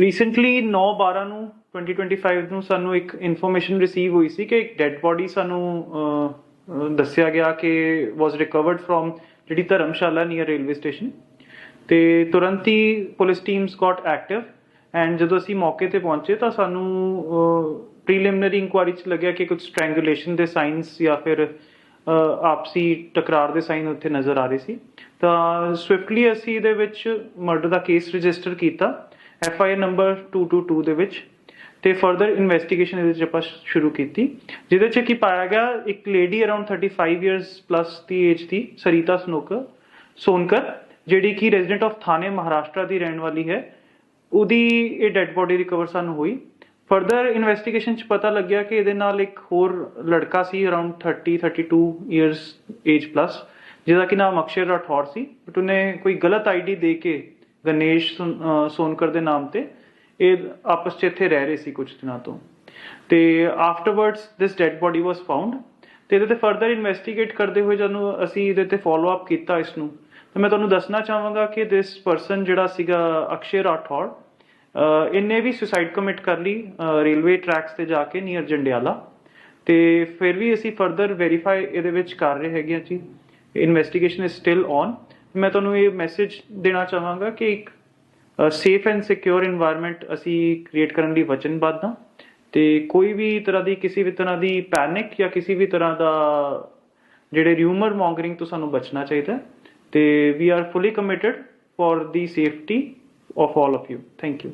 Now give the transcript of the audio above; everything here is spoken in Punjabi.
ਰੀਸੈਂਟਲੀ 9/12 ਨੂੰ 2025 ਨੂੰ ਸਾਨੂੰ ਇੱਕ ਇਨਫੋਰਮੇਸ਼ਨ ਰਿਸੀਵ ਹੋਈ ਸੀ ਕਿ ਇੱਕ ਡੈੱਡ ਬੋਡੀ ਸਾਨੂੰ ਦੱਸਿਆ ਗਿਆ ਕਿ ਵਾਸ ਰਿਕਵਰਡ ਫਰੋਮ ਜਿਹੜੀ ਧਰਮਸ਼ਾਲਾ ਨੀਅਰ ਰੇਲਵੇ ਸਟੇਸ਼ਨ ਤੇ ਤੁਰੰਤ ਹੀ police teams got active and ਜਦੋਂ ਅਸੀਂ ਮੌਕੇ ਤੇ ਪਹੁੰਚੇ ਤਾਂ ਸਾਨੂੰ ਪ੍ਰੀਲਿਮਿਨਰੀ ਇਨਕੁਆਇਰੀ ਚ ਲੱਗਿਆ ਕਿ ਕੁਝ ਸਟ੍ਰੈਂਗੂਲੇਸ਼ਨ ਦੇ ਸਾਈਨਸ ਜਾਂ ਫਿਰ ਆਪਸੀ ਟਕਰਾਰ ਦੇ ਸਾਈਨ ਉੱਥੇ ਨਜ਼ਰ ਆ ਰਹੇ ਸੀ। ਤਾਂ ਸਵਿਫਟਲੀ ਅਸੀਂ ਇਹਦੇ ਵਿੱਚ ਮਰਡਰ ਦਾ ਕੇਸ ਰਜਿਸਟਰ ਕੀਤਾ ਐਫ ਆਈ ਆਰ ਨੰਬਰ 222 ਦੇ ਵਿੱਚ ਤੇ ਫਰਦਰ ਇਨਵੈਸਟੀਗੇਸ਼ਨ ਇਹਦੇ ਵਿੱਚ ਆਪਾਂ ਸ਼ੁਰੂ ਕੀਤੀ, ਜਿਹਦੇ ਚ ਕੀ ਪਾਇਆ ਗਿਆ, ਇੱਕ ਲੇਡੀ ਅਰਾਊਂਡ 35 ਇਅਰਸ ਪਲੱਸ ਦੀ ਏਜ ਦੀ ਸਰੀਤਾ ਸਨੋਕਰ ਸੋਨਕਰ, ਜਿਹੜੀ ਕਿ ਰੈਜ਼ੀਡੈਂਟ ਆਫ ਥਾਣੇ ਮਹਾਰਾਸ਼ਟਰ ਦੀ ਰਹਿਣ ਵਾਲੀ ਹੈ, ਉਹਦੀ ਇਹ ਡੈੱਡ ਬੋਡੀ ਰਿਕਵਰ ਸਾਨੂੰ ਹੋਈ। ਫਰਦਰ ਇਨਵੈਸਟੀਗੇਸ਼ਨ ਚ ਪਤਾ ਲੱਗਿਆ ਕਿ ਇਹਦੇ ਨਾਲ ਇੱਕ ਹੋਰ ਲੜਕਾ ਸੀ ਅਰਾਊਂਡ 30 32 ਇਅਰਸ ਏਜ ਪਲੱਸ ਜਿਹਦਾ ਕਿ ਨਾਮ ਅਕਸ਼ਰ ਰਾਠੌਰ ਸੀ ਬਟ ਉਹਨੇ ਕੋਈ ਗਲਤ ਆਈਡੀ ਦੇ ਕੇ ਗਣੇਸ਼ ਸੋਨਕਰ ਦੇ ਨਾਮ ਤੇ, ਇਹ ਆਪਸ ਚ ਇੱਥੇ ਰਹਿ ਰਹੇ ਸੀ ਕੁਝ ਦਿਨਾਂ ਤੋਂ। ਤੇ afterwards this dead body was found ਤੇ ਇਹਦੇ ਤੇ ਫਰਦਰ ਇਨਵੈਸਟੀਗੇਟ ਕਰਦੇ ਹੋਏ ਜਦੋਂ ਅਸੀਂ ਇਹਦੇ ਤੇ ਫਾਲੋ ਅਪ ਕੀਤਾ ਇਸ ਨੂੰ ਤਾਂ ਮੈਂ ਤੁਹਾਨੂੰ ਦੱਸਣਾ ਚਾਹਾਂਗਾ ਕਿ ਦਿਸ ਪਰਸਨ ਜਿਹੜਾ ਸੀਗਾ ਅਕਸ਼ੇ ਰਾਠੌਰ ਇਹਨੇ ਵੀ ਸੁਸਾਈਡ ਕਮਿਟ ਕਰ ਲਈ ਰੇਲਵੇ ਟਰੈਕਸ ਤੇ ਜਾ ਕੇ ਨੀਅਰ ਜੰਡਿਆਲਾ। ਤੇ ਫਿਰ ਵੀ ਅਸੀਂ ਫਰਦਰ ਵੈਰੀਫਾਈ ਇਹਦੇ ਵਿੱਚ ਕਰ ਰਹੇ ਹੈਗੇ ਆ ਜੀ। ਇਨਵੈਸਟੀਗੇਸ਼ਨ ਇਜ਼ ਸਟਿਲ ਔਨ ਮੈਂ ਤੁਹਾਨੂੰ ਇਹ ਮੈਸੇਜ ਦੇਣਾ ਚਾਹਾਂਗਾ ਕਿ ਇੱਕ ਸੇਫ ਐਂਡ ਸਿਕਿਉਰ এনवायरमेंट ਅਸੀਂ ਕ੍ਰੀਏਟ ਕਰਨ ਲਈ ਵਚਨਬੱਧ ਹਾਂ ਤੇ ਕੋਈ ਵੀ ਤਰ੍ਹਾਂ ਦੀ ਕਿਸੇ ਵੀ ਤਰ੍ਹਾਂ ਦੀ ਪੈਨਿਕ ਜਾਂ ਕਿਸੇ ਵੀ ਤਰ੍ਹਾਂ ਦਾ ਜਿਹੜੇ ਰਿਊਮਰ ਮੌਂਗਰਿੰਗ ਤੋਂ ਸਾਨੂੰ ਬਚਣਾ ਚਾਹੀਦਾ ਤੇ we are fully committed for the safety of all of you thank you